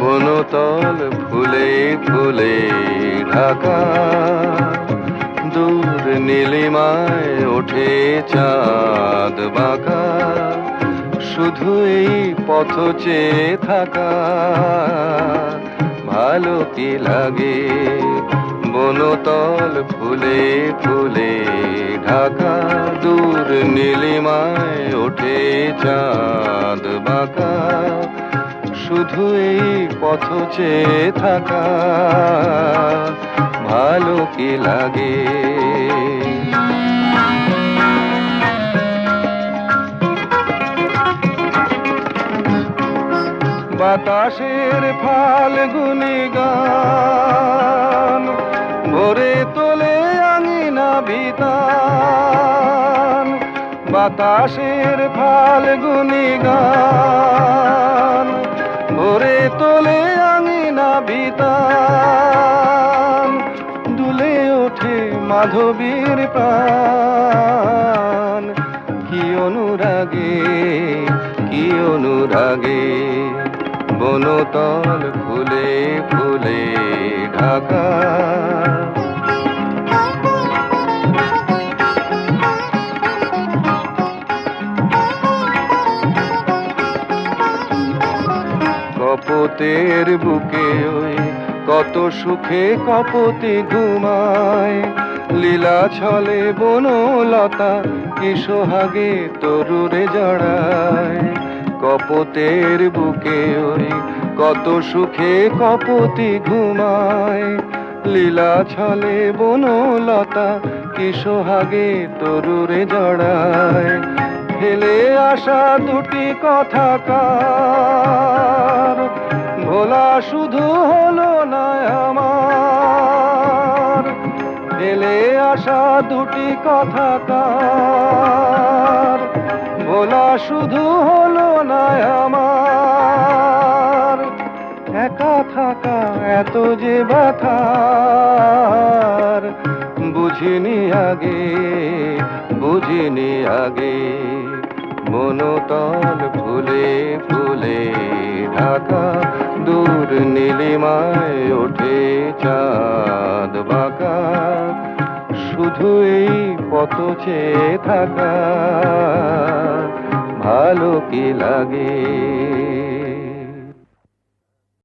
বনতল ফুলে ফুলে ঢাকা দূর নীলিমায় ওঠে চাঁদ বাঁকা শুধু এই পথ চেয়ে থাকা। ভালো কি লাগে। বনতল ফুলে ফুলে, ঢাকা দূর নীলিমায় ওঠে চাঁদ বাঁকা। শুধু এই পথ চেয়ে থাকা ভালো কি লাগে। বাতাসের ফাল্গুনি গান, ভরে তোলে আঙিনা বিতান। বাতাসের ফাল্গুনি গান, ভরে তোলে আঙিনা বিতান। দুলে ওঠে মাধবীর প্রাণ। কি অনুরাগে কি অনুরাগে। বনতল ফুলে ফুলে ঢাকা। কপতের বুকে ওই কত সুখে কপতি ঘুমায়। লীলা ছলে বনলতা কি সোহাগে তরুরে জড়ায়। কপতের বুকে ওই কত সুখে কপতি ঘুমায়। লীলা ছলে বনলতা কি সোহাগে তরুরে জড়ায়। ফেলে আসা দুটি কথা কার, ভোলা শুধু হলো না আমার। ফেলে আসা দুটি কথা কার ভোলা শুধু হলো না আমার। একা থাকা, এত যে ব্যথার। বুঝিনি আগে বুঝিনি আগে। মনতল ফুলে ফুলে ঢাকা, দূর নীলিমায় ওঠে চাঁদ বাঁকা। শুধু পত চেয়ে থাকা ভালো কি লাগে?